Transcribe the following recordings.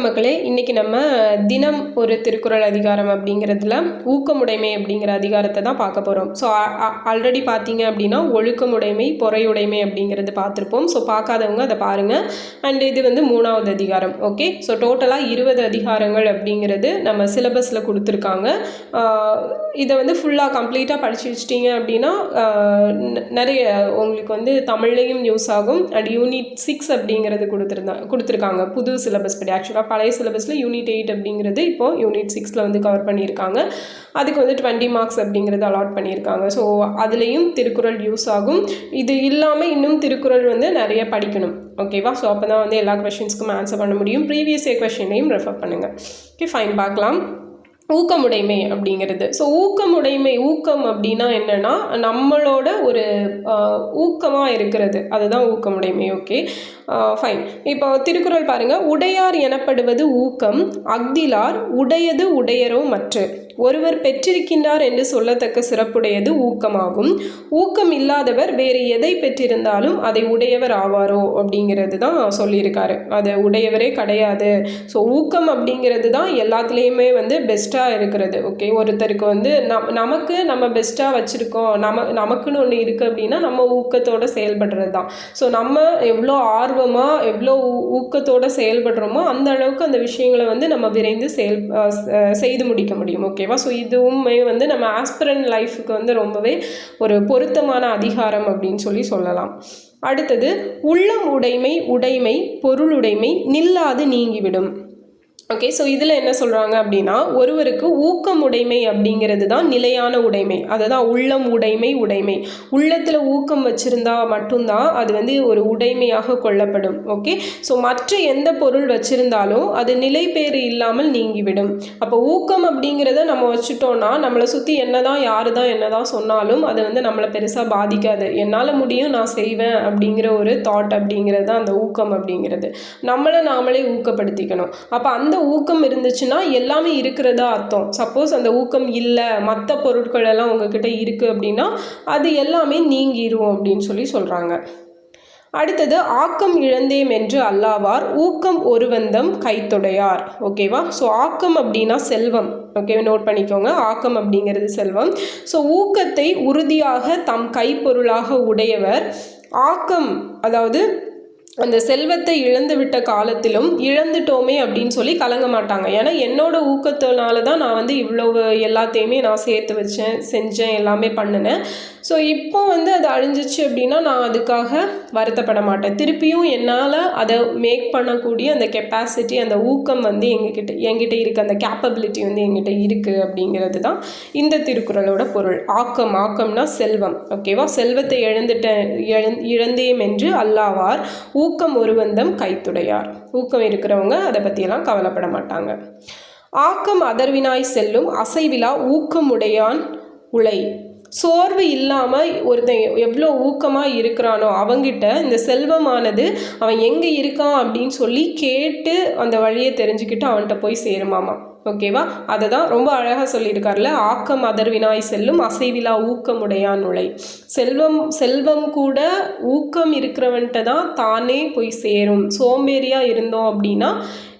வணக்கம் மக்களே இன்றைக்கி நம்ம தினம் ஒரு திருக்குறள் அதிகாரம் அப்படிங்கிறதுல ஊக்கமுடைமை அப்படிங்கிற அதிகாரத்தை தான் பார்க்க போகிறோம் ஸோ ஆல்ரெடி பார்த்தீங்க அப்படின்னா ஒழுக்கமுடைமை பொறையுடைமை அப்படிங்கிறது பார்த்துருப்போம். ஸோ பார்க்காதவங்க அதை பாருங்கள் அண்ட் இது வந்து மூணாவது அதிகாரம் ஓகே ஸோ டோட்டலாக இருபது அதிகாரங்கள் அப்படிங்கிறது நம்ம சிலபஸில் கொடுத்துருக்காங்க. இதை வந்து ஃபுல்லாக கம்ப்ளீட்டாக படித்து வச்சிட்டிங்க அப்படின்னா நிறைய உங்களுக்கு வந்து தமிழ்லேயும் யூஸ் ஆகும். அண்ட் யூனிட் சிக்ஸ் அப்படிங்கிறது கொடுத்துருந்தா கொடுத்துருக்காங்க. புது சிலபஸ் படி. ஆக்சுவலாக பழைய சிலபஸில் யூனிட் எயிட் அப்படிங்கிறது இப்போ யூனிட் சிக்ஸில் வந்து கவர் பண்ணியிருக்காங்க. அதுக்கு வந்து டுவெண்ட்டி மார்க்ஸ் அப்படிங்கிறது அலாட் பண்ணியிருக்காங்க. ஸோ அதுலேயும் திருக்குறள் யூஸ் ஆகும். இது இல்லாமல் இன்னும் திருக்குறள் வந்து நிறைய படிக்கணும். ஓகேவா ஸோ அப்போ தான் வந்து எல்லா கொஷின்ஸ்க்கும் ஆன்சர் பண்ண முடியும். ப்ரீவியஸ் இயர் கொஷினையும் ரெஃபர் பண்ணுங்கள் ஓகே ஃபைன் பார்க்கலாம். ஊக்கமுடைமை அப்படிங்கிறது. ஸோ ஊக்கமுடைமை ஊக்கம் அப்படின்னா என்னென்னா நம்மளோட ஒரு ஊக்கமாக இருக்கிறது. அதுதான் ஊக்கமுடைமை ஓகே ஃபைன் இப்போ திருக்குறள் பாருங்கள் உடையார் எனப்படுவது ஊக்கம் அக்திலார் உடையது உடையரோ மற்று. ஒருவர் பெற்றிருக்கின்றார் என்று சொல்லத்தக்க சிறப்புடையது ஊக்கமாகும். ஊக்கம் இல்லாதவர் வேறு எதை பெற்றிருந்தாலும் அதை உடையவர் ஆவாரோ அப்படிங்கிறது தான் சொல்லியிருக்காரு. அது உடையவரே கிடையாது. ஸோ ஊக்கம் அப்படிங்கிறது தான் எல்லாத்துலேயுமே வந்து பெஸ்ட்டாக இருக்கிறது. ஓகே ஒருத்தருக்கு வந்து நம் நமக்கு நம்ம பெஸ்ட்டாக வச்சுருக்கோம். நம்ம நமக்குன்னு ஒன்று இருக்குது அப்படின்னா நம்ம ஊக்கத்தோடு செயல்படுறது தான். ஸோ நம்ம எவ்வளோ ஆர்வமாக எவ்வளோ ஊ- செயல்படுறோமோ அந்த அளவுக்கு அந்த விஷயங்களை வந்து நம்ம விரைந்து செயல் செய்து முடிக்க முடியும். ஓகேவா? ஸோ இதுவுமே வந்து நம்ம ஆஸ்பிரன் லைஃபுக்கு வந்து ரொம்பவே ஒரு பொருத்தமான அதிகாரம் அப்படின்னு சொல்லி சொல்லலாம். அடுத்தது உள்ளம் உடைமை உடைமை பொருளுடைமை நில்லாது நீங்கிவிடும். ஓகே ஸோ இதில் என்ன சொல்கிறாங்க அப்படின்னா ஒருவருக்கு ஊக்கம் உடைமை அப்படிங்கிறது தான் நிலையான உடைமை. அதுதான் உள்ளம் உடைமை உடைமை. உள்ளத்தில் ஊக்கம் வச்சுருந்தா மட்டும்தான் அது வந்து ஒரு உடைமையாக கொள்ளப்படும். ஓகே ஸோ மற்ற எந்த பொருள் வச்சுருந்தாலும் அது நிலை இல்லாமல் நீங்கிவிடும். அப்போ ஊக்கம் அப்படிங்கிறத நம்ம வச்சுட்டோன்னா நம்மளை சுற்றி என்ன தான் யார் தான் என்ன தான் சொன்னாலும் அது வந்து நம்மளை பெருசாக பாதிக்காது. என்னால் முடியும் நான் செய்வேன் அப்படிங்கிற ஒரு தாட் அப்படிங்கிறது தான் அந்த ஊக்கம் அப்படிங்கிறது. நம்மளை நாமளே ஊக்கப்படுத்திக்கணும். அப்போ அந்த ஊக்கம் இருந்துச்சுன்னா எல்லாமே இருக்கிறதா அர்த்தம். சப்போஸ் அந்த ஊக்கம் இல்லை மற்ற பொருட்கள் எல்லாம் உங்ககிட்ட இருக்குது அப்படின்னா அது எல்லாமே நீங்கிரும் அப்படின்னு சொல்லி சொல்கிறாங்க அடுத்தது ஆக்கம் இழந்தேம் என்று அல்லாவார் ஊக்கம் ஒருவந்தம் கைத்தொடையார். ஓகேவா ஸோ ஆக்கம் அப்படின்னா செல்வம். ஓகே நோட் பண்ணிக்கோங்க. ஆக்கம் அப்படிங்கிறது செல்வம். ஸோ ஊக்கத்தை உறுதியாக தம் கைப்பொருளாக உடையவர் ஆக்கம் அதாவது அந்த செல்வத்தை இழந்து விட்ட காலத்திலும் இழந்துட்டோமே அப்படின்னு சொல்லி கலங்க மாட்டாங்க. ஏன்னா என்னோட ஊக்கத்தினால தான் நான் வந்து இவ்வளவு எல்லாத்தையுமே நான் சேர்த்து வச்சேன் செஞ்சேன் எல்லாமே பண்ணினேன். ஸோ இப்போ வந்து அது அழிஞ்சிச்சு அப்படின்னா நான் அதுக்காக வருத்தப்பட மாட்டேன். திருப்பியும் என்னால் அதை மேக் பண்ணக்கூடிய அந்த கெப்பாசிட்டி அந்த ஊக்கம் வந்து எங்ககிட்ட என்கிட்ட இருக்குது அந்த கேப்பபிலிட்டி வந்து எங்கிட்ட இருக்குது அப்படிங்கிறது தான் இந்த திருக்குறளோட பொருள். ஆக்கம் ஆக்கம்னா செல்வம். ஓகேவா செல்வத்தை இழந்துட்டேன் இழந் இழந்தேம் என்று அல்லாவார் ஊக்கம் ஒருவந்தம் கைத்துடையார். ஊக்கம் இருக்கிறவங்க அதை பற்றியெல்லாம் கவலைப்பட மாட்டாங்க. ஆக்கம் அதர்வினாய் செல்லும் அசைவிலா ஊக்கமுடையான் உலை சோர்வு இல்லாமல் ஒருத்தன் எவ்வளோ ஊக்கமாக இருக்கிறானோ அவங்கிட்ட இந்த செல்வமானது அவன் எங்கே இருக்கான் அப்படின்னு சொல்லி கேட்டு அந்த வழியை தெரிஞ்சுக்கிட்டு அவன்கிட்ட போய் சேருமாமா ஓகேவா? அதை தான் ரொம்ப அழகாக சொல்லியிருக்காருல ஆக்கம் அதர்வினாய் செல்லும் அசைவிலா ஊக்கமுடையான் நுழை. செல்வம் செல்வம் கூட ஊக்கம் இருக்கிறவன்ட்டு தான் தானே போய் சேரும். சோம்பேறியாக இருந்தோம் அப்படின்னா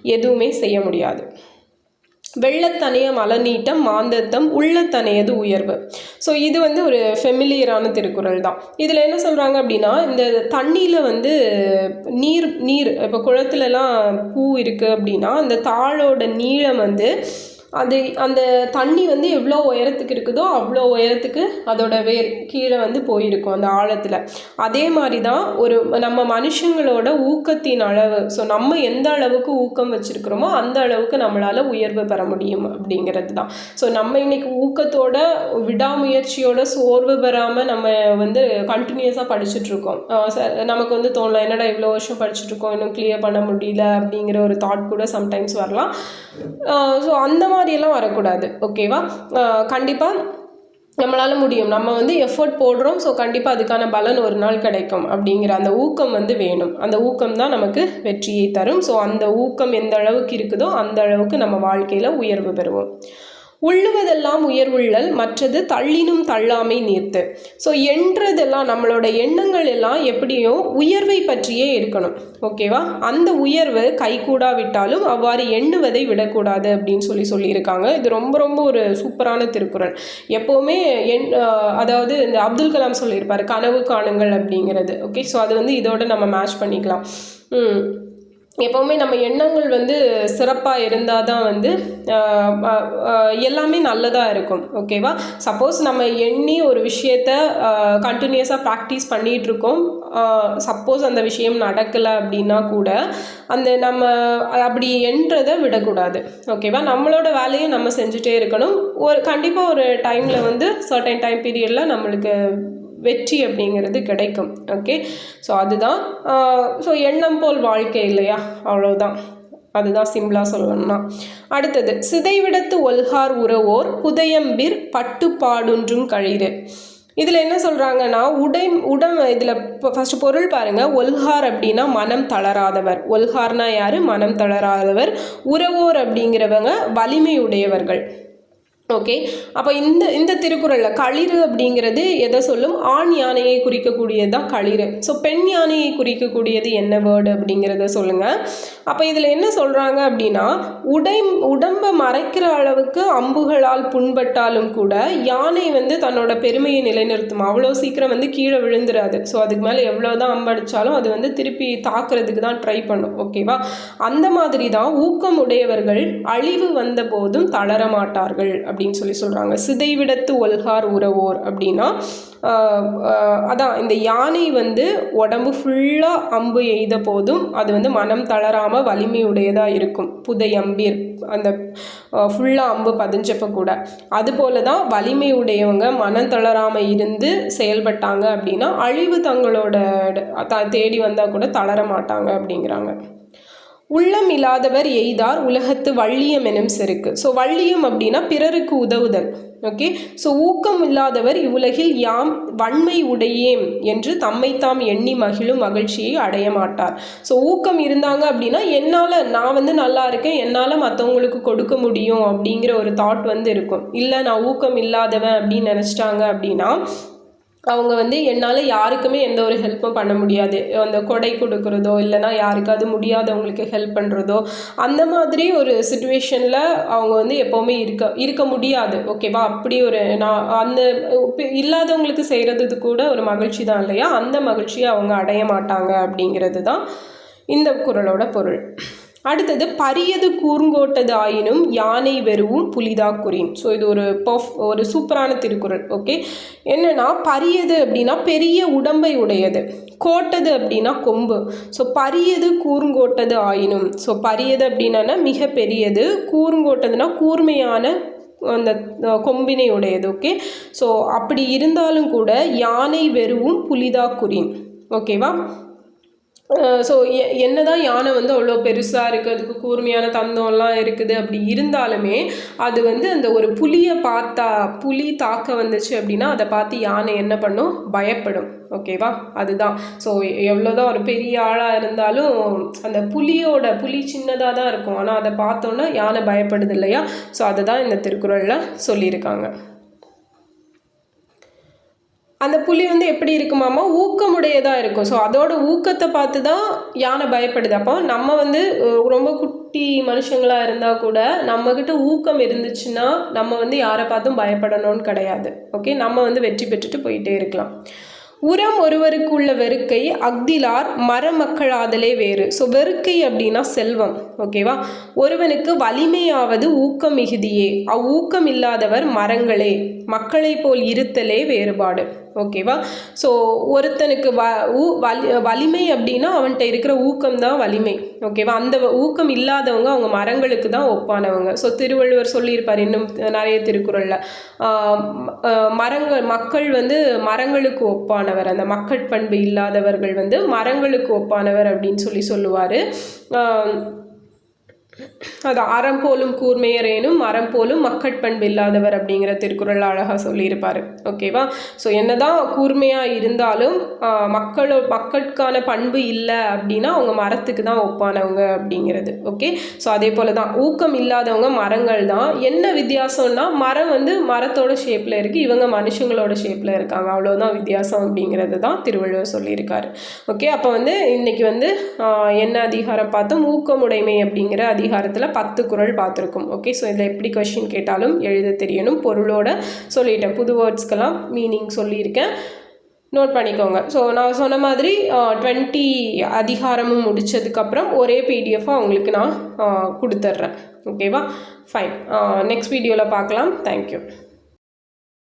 எதுவுமே செய்ய முடியாது. வெள்ளத்தனைய அலநீட்டம் மாந்தத்தம் உள்ளத்தனையது உயர்வு. ஸோ இது வந்து ஒரு ஃபெமிலியரான திருக்குறள் தான். இதில் என்ன சொல்கிறாங்க அப்படின்னா இந்த தண்ணியில் வந்து நீர் நீர் இப்போ குளத்துலலாம் பூ இருக்குது அப்படின்னா அந்த தாளோட நீளம் வந்து அது அந்த தண்ணி வந்து எவ்வளோ உயரத்துக்கு இருக்குதோ அவ்வளோ உயரத்துக்கு அதோட வேர் கீழே வந்து போயிருக்கும் அந்த ஆழத்தில். அதே மாதிரி தான் ஒரு நம்ம மனுஷங்களோட ஊக்கத்தின் அளவு ஸோ நம்ம எந்த அளவுக்கு ஊக்கம் வச்சுருக்கிறோமோ அந்த அளவுக்கு நம்மளால் உயர்வு பெற முடியும் அப்படிங்கிறது தான் ஸோ நம்ம இன்னைக்கு ஊக்கத்தோட விடாமுயற்சியோட சோர்வு பெறாமல் நம்ம வந்து கண்டினியூஸாக படிச்சுட்ருக்கோம். நமக்கு வந்து தோணலாம் என்னடா இவ்வளோ வருஷம் படிச்சுட்ருக்கோம் இன்னும் கிளியர் பண்ண முடியல அப்படிங்கிற ஒரு தாட் கூட சம்டைம்ஸ் வரலாம். ஸோ அந்த மாதிரி மாதிரியெல்லாம் வரக்கூடாது ஓகேவா கண்டிப்பாக நம்மளால் முடியும். நம்ம வந்து எஃபோர்ட் போடுறோம் ஸோ கண்டிப்பாக அதுக்கான பலன் ஒரு நாள் கிடைக்கும் அப்படிங்கிற அந்த ஊக்கம் வந்து வேணும். அந்த ஊக்கம் தான் நமக்கு வெற்றியை தரும். ஸோ அந்த ஊக்கம் எந்த அளவுக்கு இருக்குதோ அந்த அளவுக்கு நம்ம வாழ்க்கையில் உயர்வு பெறுவோம். உள்ளுவதெல்லாம் உயர்வுள்ளல் மற்றது தள்ளினும் தள்ளாமை நீர்த்து. ஸோ என்றதெல்லாம் நம்மளோட எண்ணங்கள் எல்லாம் எப்படியும் உயர்வை பற்றியே இருக்கணும் ஓகேவா அந்த உயர்வு கைகூடாவிட்டாலும் அவ்வாறு எண்ணுவதை விடக்கூடாது அப்படின்னு சொல்லி சொல்லியிருக்காங்க. இது ரொம்ப ரொம்ப ஒரு சூப்பரான திருக்குறள். எப்போவுமே எண் அதாவது இந்த அப்துல் கலாம் சொல்லியிருப்பார் கனவு காணுங்கள் அப்படிங்கிறது. ஓகே ஸோ அது வந்து இதோட நம்ம மேட்ச் பண்ணிக்கலாம். எப்போவுமே நம்ம எண்ணங்கள் வந்து சிறப்பாக இருந்தால் தான் வந்து எல்லாமே நல்லதாக இருக்கும். ஓகேவா சப்போஸ் நம்ம எண்ணி ஒரு விஷயத்த கண்டினியூஸாக ப்ராக்டிஸ் பண்ணிகிட்ருக்கோம் சப்போஸ் அந்த விஷயம் நடக்கலை அப்படின்னா கூட அந்த நம்ம அப்படி என்றதை விடக்கூடாது. ஓகேவா நம்மளோட வேலையை நம்ம செஞ்சுட்டே இருக்கணும். ஒரு கண்டிப்பாக ஒரு டைமில் வந்து சர்டன் டைம் பீரியடில் நம்மளுக்கு வெற்றி அப்படிங்கிறது கிடைக்கும். ஓகே ஸோ அதுதான் ஸோ எண்ணம் போல் வாழ்க்கை இல்லையா? அவ்வளோதான் அதுதான் சிம்பிளாக சொல்லணும்னா. அடுத்தது சிதைவிடத்து ஒல்கார் உறவோர் புதையம்பிர் பட்டுப்பாடுன்றும் கழிறு இதில் என்ன சொல்கிறாங்கன்னா உடை உடம் இதில் இப்போ ஃபஸ்ட்டு பொருள் பாருங்கள் ஒல்கார் அப்படின்னா மனம் தளராதவர். ஒல்கார்னா யார்? மனம் தளராதவர். உறவோர் அப்படிங்கிறவங்க வலிமையுடையவர்கள். ஓகே அப்போ இந்த இந்த திருக்குறளில் களிறு அப்படிங்கிறது எதை சொல்லும்? ஆண் யானையை குறிக்கக்கூடியது தான் களிறு. ஸோ பெண் யானையை குறிக்கக்கூடியது என்ன வேர்டு அப்படிங்கிறத சொல்லுங்கள் அப்போ இதில் என்ன சொல்கிறாங்க அப்படின்னா உடை உடம்பை மறைக்கிற அளவுக்கு அம்புகளால் புண்பட்டாலும் கூட யானை வந்து தன்னோட பெருமையை நிலைநிறுத்தும். அவ்வளோ சீக்கிரம் வந்து கீழே விழுந்துடாது ஸோ அதுக்கு மேலே எவ்வளோ தான் அம்படிச்சாலும் அது வந்து திருப்பி தாக்குறதுக்கு தான் ட்ரை பண்ணும். ஓகேவா அந்த மாதிரி தான் ஊக்கம் உடையவர்கள் அழிவு வந்த போதும் தளர மாட்டார்கள் அப்படின்னு சொல்லி சொல்கிறாங்க சிதைவிடத்து ஒல்கார் உறவோர் அப்படின்னா அதான் இந்த யானை வந்து உடம்பு ஃபுல்லாக அம்பு எய்த போதும் அது வந்து மனம் தளராமல் வலிமையுடையதாக இருக்கும். புதை அம்பீர் அந்த ஃபுல்லாக அம்பு பதிஞ்சப்போ கூட. அதுபோல தான் வலிமையுடையவங்க மனம் தளராமல் இருந்து செயல்பட்டாங்க அப்படின்னா அழிவு தங்களோட த தேடி வந்தால் கூட தளர மாட்டாங்க அப்படிங்கிறாங்க. உள்ளம் இல்லாதவர் எய்தார் உலகத்து வள்ளியம் எனும் செருக்கு. ஸோ வள்ளியம் அப்படின்னா பிறருக்கு உதவுதல். ஓகே ஸோ ஊக்கம் இல்லாதவர் இவ்வுலகில் யாம் வன்மை உடையேம் என்று தம்மைத்தாம் எண்ணி மகிழும் மகிழ்ச்சியை அடைய மாட்டார். ஸோ ஊக்கம் இருந்தாங்க அப்படின்னா என்னால் நான் வந்து நல்லா இருக்கேன் என்னால் மற்றவங்களுக்கு கொடுக்க முடியும் அப்படிங்கிற ஒரு தாட் வந்து இருக்கும். இல்லை நான் ஊக்கம் இல்லாதவன் அப்படின்னு நினச்சிட்டாங்க அப்படின்னா அவங்க வந்து என்னால் யாருக்குமே எந்த ஒரு ஹெல்ப்பும் பண்ண முடியாது. அந்த கொடை கொடுக்குறதோ இல்லைனா யாருக்காவது முடியாதவங்களுக்கு ஹெல்ப் பண்ணுறதோ அந்த மாதிரி ஒரு சுச்சுவேஷனில் அவங்க வந்து எப்போவுமே இருக்க இருக்க முடியாது. ஓகேவா அப்படி ஒரு நான் அந்த இல்லாதவங்களுக்கு செய்கிறது கூட ஒரு மகிழ்ச்சி தான் இல்லையா? அந்த மகிழ்ச்சியை அவங்க அடைய மாட்டாங்க அப்படிங்கிறது தான் இந்த குரலோட பொருள். அடுத்தது பரியது கூர்ங்கோட்டது ஆயினும் யானை வெறுவும் புலிதாக்குறின் ஸோ இது ஒரு பஃப் ஒரு சூப்பரான திருக்குறள் ஓகே என்னென்னா பரியது அப்படின்னா பெரிய உடம்பை உடையது. கோட்டது அப்படின்னா கொம்பு. ஸோ பரியது கூர்ங்கோட்டது ஆயினும். ஸோ பரியது அப்படின்னா மிக பெரியது கூர்ங்கோட்டதுனா கூர்மையான அந்த கொம்பினை உடையது ஓகே ஸோ அப்படி இருந்தாலும் கூட யானை வெறுவும் புலிதாக்குறின் ஓகேவா ஸோ எ என்ன தான் யானை வந்து அவ்வளோ பெருசாக இருக்குது அதுக்கு கூர்மையான தந்தம்லாம் இருக்குது அப்படி இருந்தாலுமே அது வந்து அந்த ஒரு புலியை பார்த்தா புலி தாக்க வந்துச்சு அப்படின்னா அதை பார்த்து யானை என்ன பண்ணும்? பயப்படும். ஓகேவா அதுதான். ஸோ எவ்வளோதான் ஒரு பெரிய ஆளாக இருந்தாலும் அந்த புலியோட புலி சின்னதாக தான் இருக்கும். ஆனால் அதை பார்த்தோன்னா யானை பயப்படுது இல்லையா? ஸோ அதை தான் இந்த திருக்குறளில் சொல்லியிருக்காங்க. அந்த புலி வந்து எப்படி இருக்குமாமா ஊக்கமுடையதாக இருக்கும். ஸோ அதோட ஊக்கத்தை பார்த்து தான் யானை பயப்படுது. அப்போ நம்ம வந்து ரொம்ப குட்டி மனுஷங்களாக இருந்தால் கூட நம்மக்கிட்ட ஊக்கம் இருந்துச்சுன்னா நம்ம வந்து யாரை பார்த்தும் பயப்படணும்னு கிடையாது. ஓகே நம்ம வந்து வெற்றி பெற்றுட்டு போயிட்டே இருக்கலாம். உரம் ஒருவருக்கு உள்ள வெறுக்கை அக்திலார் மரமக்களாதலே வேறு. ஸோ வெறுக்கை அப்படின்னா செல்வம். ஓகேவா ஒருவனுக்கு வலிமையாவது ஊக்கம் மிகுதியே அவ்வூக்கம் இல்லாதவர் மரங்களே. மக்களை போல் இருத்தலே வேறுபாடு. ஓகேவா ஸோ ஒருத்தனுக்கு வ ஊ வலி வலிமை அப்படின்னா அவன்கிட்ட இருக்கிற ஊக்கம் தான் வலிமை. ஓகேவா அந்த ஊக்கம் இல்லாதவங்க அவங்க மரங்களுக்கு தான் ஒப்பானவங்க. ஸோ திருவள்ளுவர் சொல்லியிருப்பார் இன்னும் நிறைய திருக்குறளில். மரங்கள் மக்கள் வந்து மரங்களுக்கு ஒப்பானவர். அந்த மக்கட்பண்பு இல்லாதவர்கள் வந்து மரங்களுக்கு ஒப்பானவர் அப்படின்னு சொல்லி சொல்லுவார். அது அறம் போலும் கூர்மையரேனும் மரம் போலும் மக்கட்பண்பு இல்லாதவர் அப்படிங்கிற திருக்குறள் அழகாக சொல்லியிருப்பார். ஓகேவா ஸோ என்னதான் கூர்மையாக இருந்தாலும் மக்களோ மக்களுக்கான பண்பு இல்லை அப்படின்னா அவங்க மரத்துக்கு தான் ஒப்பானவங்க அப்படிங்கிறது. ஓகே ஸோ அதே போல் தான் ஊக்கம் இல்லாதவங்க மரங்கள் தான். என்ன வித்தியாசம்னா மரம் வந்து மரத்தோட ஷேப்பில் இருக்குது இவங்க மனுஷங்களோட ஷேப்பில் இருக்காங்க. அவ்வளோதான் வித்தியாசம் அப்படிங்கிறது தான் திருவள்ளுவர் சொல்லியிருக்காரு. ஓகே அப்போ வந்து இன்னைக்கு வந்து என்ன அதிகாரம் பார்த்தோம்? ஊக்கமுடைமை அப்படிங்கிற அதிகாரத்தில் பத்து குரல் பார்த்துருக்கோம். ஓகே ஸோ இதில் எப்படி கொஷின் கேட்டாலும் எழுத தெரியணும். பொருளோட சொல்லிட்டேன். புது வேர்ட்ஸ்க்கெல்லாம் மீனிங் சொல்லியிருக்கேன். நோட் பண்ணிக்கோங்க. ஸோ நான் சொன்ன மாதிரி டுவெண்ட்டி அதிகாரமும் முடித்ததுக்கப்புறம் ஒரே பிடிஎஃபாக உங்களுக்கு நான் கொடுத்துட்றேன் ஓகேவா ஃபைன் நெக்ஸ்ட் வீடியோவில் பார்க்கலாம். தேங்க்யூ